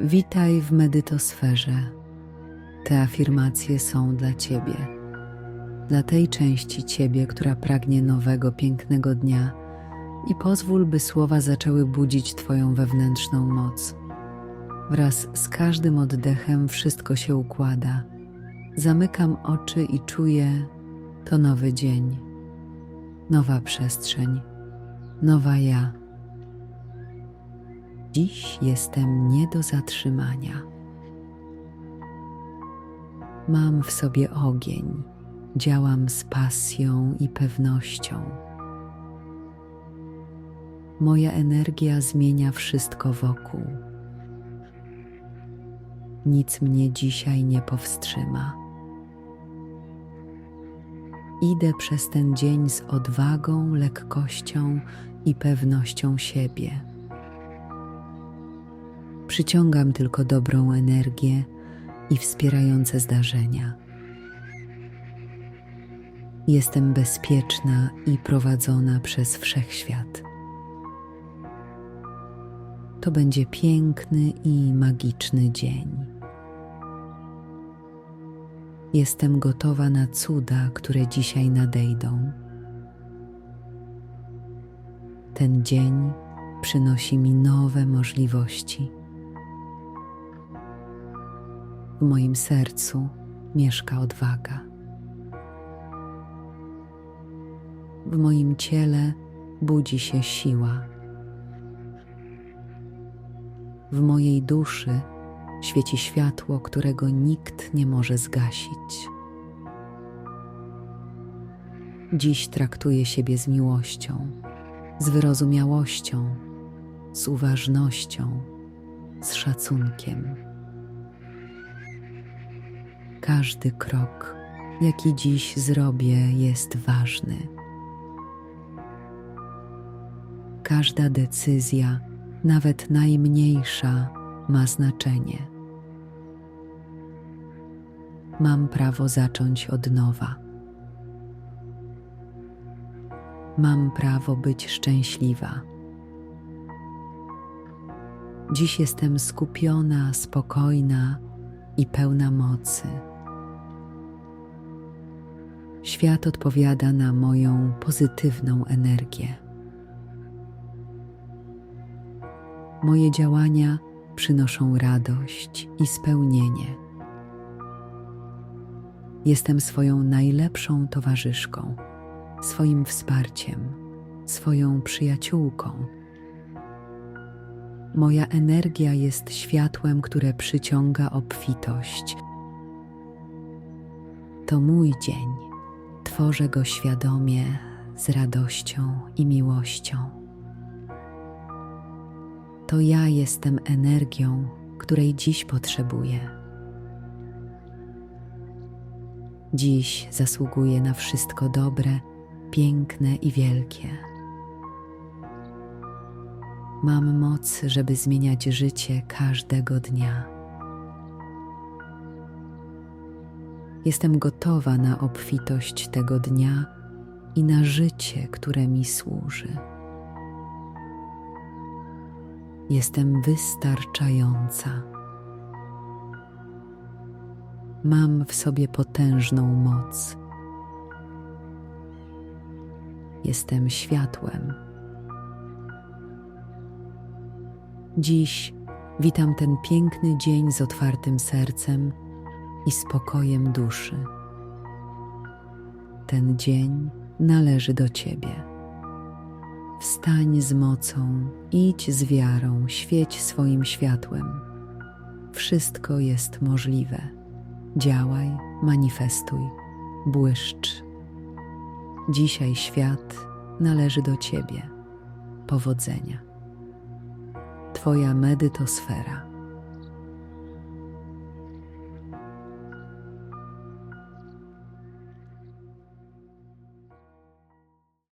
Witaj w medytosferze. Te afirmacje są dla Ciebie, dla tej części Ciebie, która pragnie nowego, pięknego dnia i pozwól, by słowa zaczęły budzić Twoją wewnętrzną moc. Wraz z każdym oddechem wszystko się układa. Zamykam oczy i czuję to nowy dzień, nowa przestrzeń, nowa ja. Dziś jestem nie do zatrzymania. Mam w sobie ogień, działam z pasją i pewnością. Moja energia zmienia wszystko wokół. Nic mnie dzisiaj nie powstrzyma. Idę przez ten dzień z odwagą, lekkością i pewnością siebie. Przyciągam tylko dobrą energię i wspierające zdarzenia. Jestem bezpieczna i prowadzona przez wszechświat. To będzie piękny i magiczny dzień. Jestem gotowa na cuda, które dzisiaj nadejdą. Ten dzień przynosi mi nowe możliwości. W moim sercu mieszka odwaga. W moim ciele budzi się siła. W mojej duszy świeci światło, którego nikt nie może zgasić. Dziś traktuję siebie z miłością, z wyrozumiałością, z uważnością, z szacunkiem. Każdy krok, jaki dziś zrobię, jest ważny. Każda decyzja, nawet najmniejsza, ma znaczenie. Mam prawo zacząć od nowa. Mam prawo być szczęśliwa. Dziś jestem skupiona, spokojna i pełna mocy. Świat odpowiada na moją pozytywną energię. Moje działania przynoszą radość i spełnienie. Jestem swoją najlepszą towarzyszką, swoim wsparciem, swoją przyjaciółką. Moja energia jest światłem, które przyciąga obfitość. To mój dzień. Tworzę go świadomie, z radością i miłością. To ja jestem energią, której dziś potrzebuję. Dziś zasługuję na wszystko dobre, piękne i wielkie. Mam moc, żeby zmieniać życie każdego dnia. Jestem gotowa na obfitość tego dnia i na życie, które mi służy. Jestem wystarczająca. Mam w sobie potężną moc. Jestem światłem. Dziś witam ten piękny dzień z otwartym sercem i spokojem duszy. Ten dzień należy do Ciebie. Wstań z mocą, idź z wiarą, świeć swoim światłem. Wszystko jest możliwe. Działaj, manifestuj, błyszcz. Dzisiaj świat należy do Ciebie. Powodzenia. Twoja medytosfera.